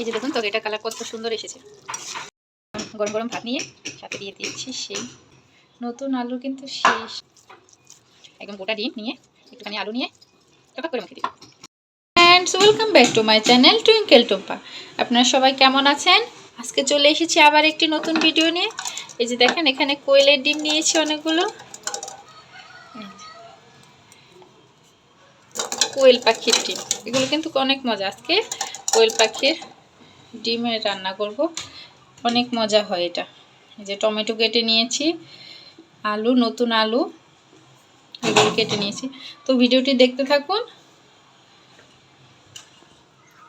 এই যে দেখুন তরকারিটা কালার কত সুন্দর এসেছে। গরম গরম ভাত নিয়ে সাথে দিয়ে দিচ্ছি সেই। নতুন আলু কিন্তু শেষ। একদম গোটা ডিম নিয়ে, একটুখানি আলু নিয়ে টপাক করে মুখে দিই friends welcome back to my channel twinkle Tumpa আপনারা সবাই কেমন আছেন? আজকে চলে এসেছি আবার একটি নতুন ভিডিও নিয়ে। এই যে দেখেন, এখানে কোয়েলের ডিম নিয়েছি অনেকগুলো। কোয়েল পাখির ডিম। এগুলো কিন্তু অনেক মজা। আজকে কোয়েল পাখির ডিমের রান্না করব। অনেক মজা হয় এটা। এই যে টমেটো কেটে নিয়েছি, আলু, নতুন আলু, এগুলো কেটে নিয়েছি। তো ভিডিওটি দেখতে থাকুন।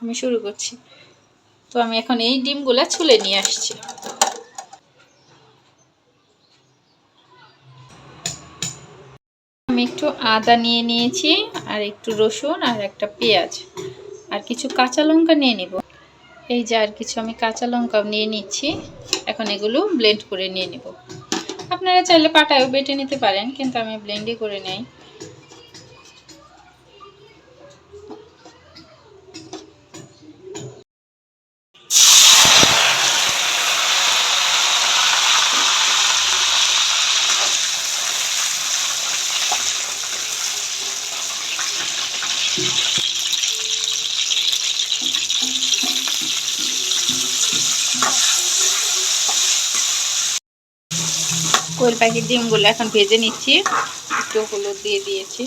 আমি শুরু করছি। তো আমি এখন এই ডিমগুলা ছুলে নিয়ে আসছি। আমি একটু আদা নিয়ে নিয়েছি, আর একটু রসুন, আর একটা পেঁয়াজ। আর কিছু কাঁচা লঙ্কা নিয়ে নিব। এই যে আর কিছু আমি কাঁচা লঙ্কাও নিয়ে নিচ্ছি। এখন এগুলো ব্লেন্ড করে নিয়ে নেব। আপনারা চাইলে পাটায়ও বেটে নিতে পারেন, কিন্তু আমি ব্লেন্ডই করে নেই। কোয়েল পাখির ডিমগুলো এখন ভেজে নিচ্ছি। একটু হলুদ দিয়ে দিয়েছি।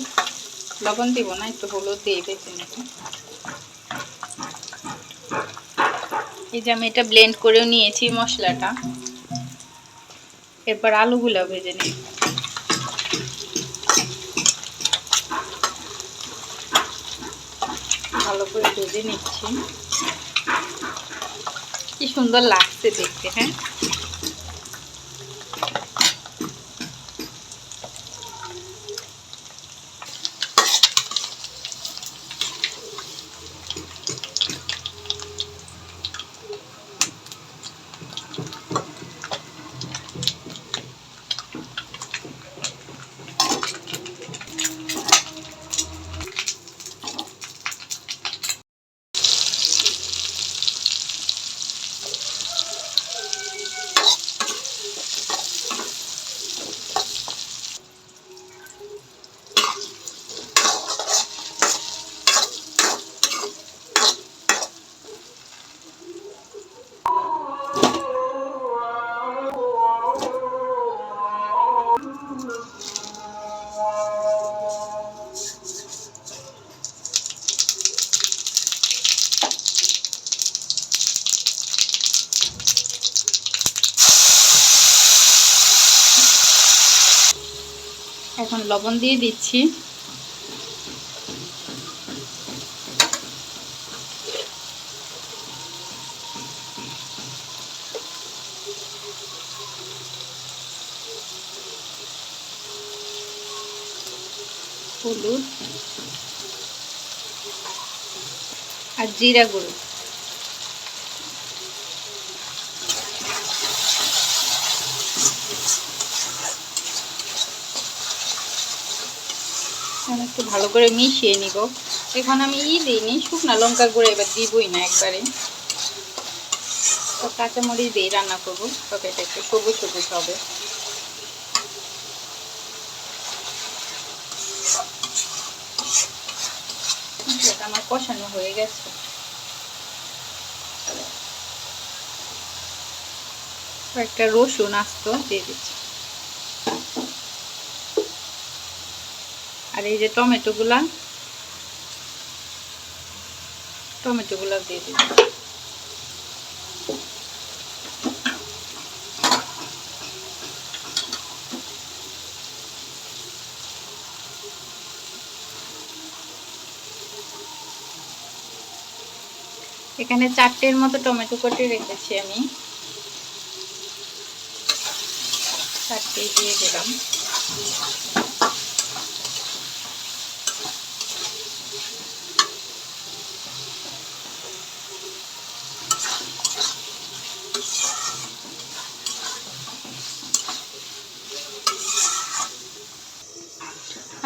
লবণ দিব না, একটু হলুদ দিয়ে ভেজে নেব। এই যে আমি এটা ব্লেন্ড করেও নিয়েছি মশলাটা। এরপর আলুগুলো ভেজে নিই ভালো করে ভেজে নিচ্ছি। কি সুন্দর লাগছে দেখতে হ্যাঁ? এখন লবণ দিয়ে দিচ্ছি। হলুদ। আর জিরা গুঁড়ো। একটু ভালো করে মিশিয়ে নিব। এখন আমি ই দিইনি, শুকনা লঙ্কা গুঁড়ো এবার দিবই না একবারে। তো কাঁচামরিচ দিয়ে রান্না করব তরকারিটা একটু সবুজ সবুজ হবে। আমার কষানো হয়ে গেছে। একটা রসুন আস্ত দিয়ে দিচ্ছি। আর এই যে টমেটোগুলা, টমেটোগুলো দিয়ে দিই এখানে চারটের মতো টমেটো কেটে রেখেছি আমি। চারটে দিয়ে দিলাম।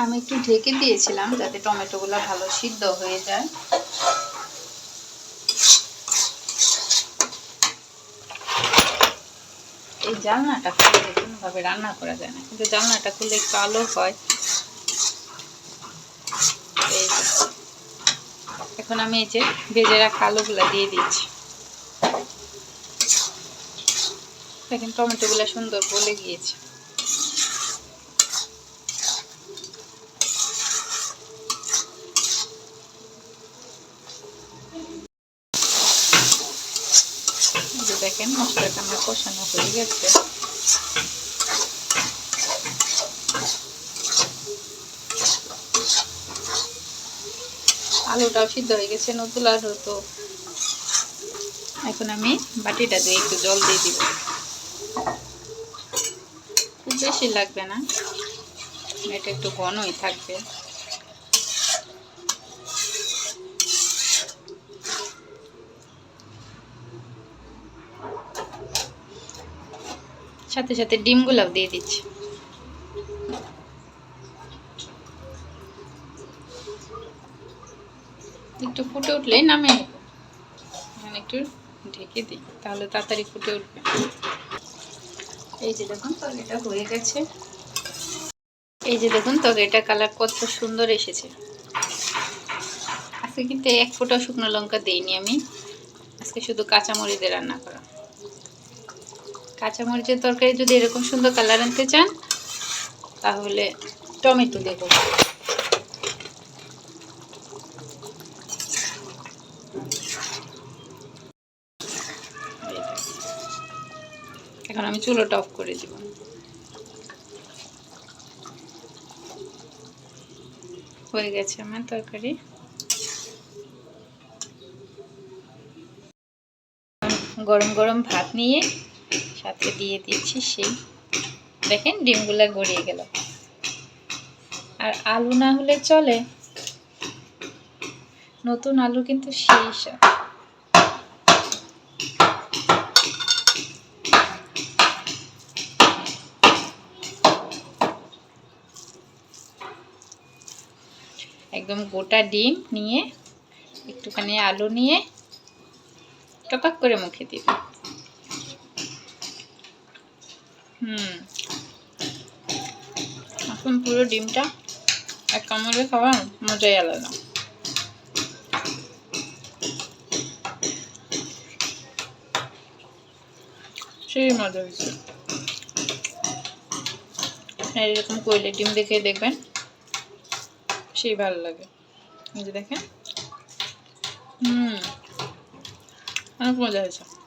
আমি একটু ঢেকে দিয়েছিলাম যাতে টমেটোগুলো ভালো সিদ্ধ হয়ে যায়। এই জানলাটা খুলে কোনোভাবে রান্না করা যায় না, কিন্তু জানলাটা খুলে একটু আলো হয়। এখন আমি এই যে ভেজে রাখা আলুগুলো দিয়ে দিচ্ছি। দেখেন টমেটোগুলো সুন্দর বলে গিয়েছে। দেখেন মশলাটা আমার কষানো হয়ে গেছে। আলুটাও সিদ্ধ হয়ে গেছে নতুন আলু, তো এখন আমি বাটিটা দিয়ে একটু জল দিয়ে দিব। খুব বেশি লাগবে না, এটা একটু ঘনই থাকবে। সাথে সাথে ডিমগুলাও দিয়ে দিচ্ছি। একটু ফুটে উঠলেই নামে একটু ঢেকে দিই, তাহলে তাড়াতাড়ি ফুটে উঠবে। এই যে দেখুন, তরকারিটা হয়ে গেছে। এই যে দেখুন তরকারিটা কালার কত সুন্দর এসেছে। আজকে কিন্তু এক ফোঁটা শুকনো লঙ্কা দিইনি আমি। আজকে শুধু কাঁচামরিচ দিয়ে রান্না করা। কাঁচামরিচের তরকারি যদি এরকম সুন্দর কালার আনতে চান, তাহলে টমেটো দেবো। এখন আমি চুলোটা অফ করে দিব। হয়ে গেছে আমার তরকারি। গরম গরম ভাত নিয়ে সাথে দিয়ে দিচ্ছি সেই। দেখেন ডিমগুলো গড়িয়ে গেল। আর আলু না হলে চলে। নতুন আলু কিন্তু সেই স্বাদ একদম গোটা ডিম নিয়ে একটুখানি আলু নিয়ে টকাক করে মুখে দিবে হুম। এখন পুরো ডিমটা এক কামড়ে খাওয়া মজাই আলাদা। সেই মজা হয়েছে। এরকম করলে ডিম দেখে দেখবেন, সেই ভালো লাগে। দেখেন। হুম, অনেক মজা হয়েছে।